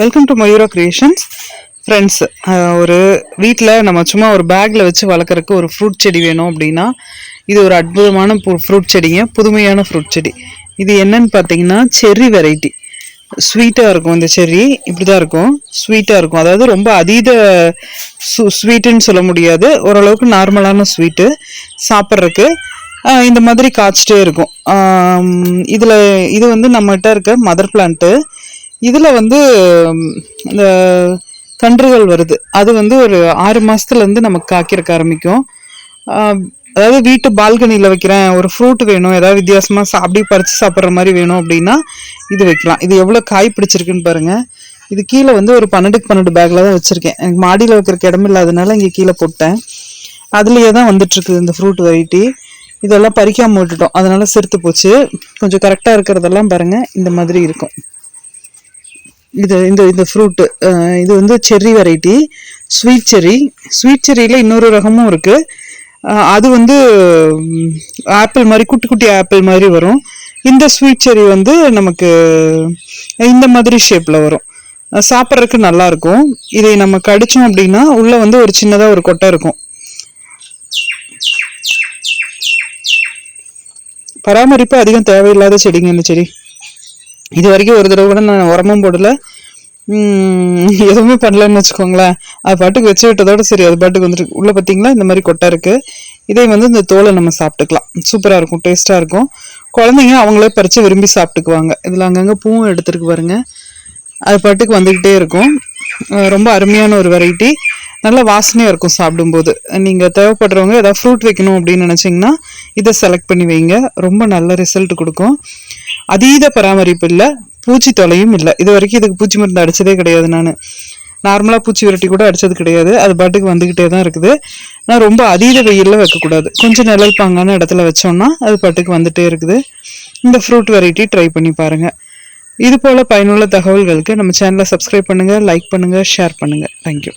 Welcome to Mayura creations friends ஒரு வீட்டில் நம்ம சும்மா ஒரு பேக்கில் வச்சு வளர்க்குறக்கு ஒரு ஃப்ரூட் செடி வேணும் அப்படின்னா இது ஒரு அற்புதமான ஃப்ரூட் செடிங்க. புதுமையான ஃப்ரூட் செடி. இது என்னன்னு பார்த்தீங்கன்னா செர்ரி வெரைட்டி ஸ்வீட்டாக இருக்கும் இந்த செர்ரி இப்படி தான் இருக்கும் ஸ்வீட்டாக இருக்கும். அதாவது ரொம்ப அதீத சு ஸ்வீட்டுன்னு சொல்ல முடியாது. ஓரளவுக்கு நார்மலான ஸ்வீட்டு சாப்பிட்றதுக்கு இந்த மாதிரி காய்ச்சிட்டே இருக்கும். இதில் இது வந்து நம்மகிட்ட இருக்க மதர் பிளான்ட்டு இதில் வந்து இந்த கன்றுகள் வருது. அது வந்து ஒரு ஆறு மாதத்துலேருந்து நமக்கு காய்க்கிறக்க ஆரம்பிக்கும். அதாவது வீட்டு பால்கனியில் வைக்கிறேன் ஒரு ஃப்ரூட் வேணும் ஏதாவது வித்தியாசமாக சா அப்படியே பறித்து சாப்பிட்ற மாதிரி வேணும் அப்படின்னா இது வைக்கலாம். இது எவ்வளோ காய் பிடிச்சிருக்குன்னு பாருங்கள் இது கீழே வந்து ஒரு பன்னெண்டுக்கு பன்னெண்டு பேக்கில் தான் வச்சுருக்கேன். எனக்கு மாடியில் வைக்கிறக்கு இடம் இல்லாதனால இங்கே கீழே போட்டேன். அதுலேயே தான் வந்துட்டுருக்குது இந்த ஃப்ரூட் வெரைட்டி இதெல்லாம் பறிக்காமல் விட்டுட்டோம். அதனால் சிரித்து போச்சு. கொஞ்சம் கரெக்டாக இருக்கிறதெல்லாம் பாருங்கள் இந்த மாதிரி இருக்கும். இது இந்த இந்த ஃப்ரூட்டு இது வந்து cherry variety sweet cherry sweet செர்ரியில் இன்னொரு ரகமும் இருக்குது அது வந்து ஆப்பிள் மாதிரி குட்டி குட்டி ஆப்பிள் மாதிரி வரும். இந்த ஸ்வீட் செர்ரி வந்து நமக்கு இந்த மாதிரி ஷேப்பில் வரும். சாப்பிட்றதுக்கு நல்லா இருக்கும். இதை நம்ம கடித்தோம் அப்படின்னா உள்ளே வந்து ஒரு சின்னதாக ஒரு கொட்டை இருக்கும். பராமரிப்பு அதிகம் தேவையில்லாத செடிங்க இந்த செடி. இது வரைக்கும் ஒரு தடவை கூட நான் உரமும் போடல. எதுவுமே பண்ணலன்னு வச்சுக்கோங்களேன். அது பாட்டுக்கு வச்சு விட்டதோட சரி அது பாட்டுக்கு வந்துட்டு உள்ள பார்த்தீங்களா இந்த மாதிரி கொட்டை இருக்கு. இதை வந்து இந்த தோலை நம்ம சாப்பிட்டுக்கலாம். சூப்பராக இருக்கும் டேஸ்ட்டாக இருக்கும். குழந்தைங்க அவங்களே பறித்து விரும்பி சாப்பிட்டுக்குவாங்க. இதில் அங்கங்கே பூவும் எடுத்துருக்கு பாருங்க. அது பாட்டுக்கு வந்துக்கிட்டே இருக்கும். ரொம்ப அருமையான ஒரு வெரைட்டி நல்ல வாசனையாக இருக்கும் சாப்பிடும்போது. நீங்கள் தேவைப்படுறவங்க ஏதாவது ஃப்ரூட் வைக்கணும் அப்படின்னு நினச்சிங்கன்னா இதை செலக்ட் பண்ணி வைங்க. ரொம்ப நல்ல ரிசல்ட் கொடுக்கும். அதீத பராமரிப்பு இல்லை பூச்சி தொலையும் இல்லை. இது வரைக்கும் இதுக்கு பூச்சி மருந்து அடித்ததே கிடையாது நான். நார்மலாக பூச்சி விரட்டி கூட அடித்தது கிடையாது. அது பாட்டுக்கு வந்துக்கிட்டே தான் இருக்குது. நான் ரொம்ப அதீத வெயிலில் வைக்கக்கூடாது. கொஞ்சம் நிழல் பாங்கான இடத்துல வச்சோம்னா அது பாட்டுக்கு வந்துட்டே இருக்குது. இந்த ஃப்ரூட் வெரைட்டி ட்ரை பண்ணி பாருங்கள் இது போல் பயனுள்ள தகவல்களுக்கு நம்ம சேனலை சப்ஸ்கிரைப் பண்ணுங்கள் லைக் பண்ணுங்கள் ஷேர் பண்ணுங்கள் தேங்க்யூ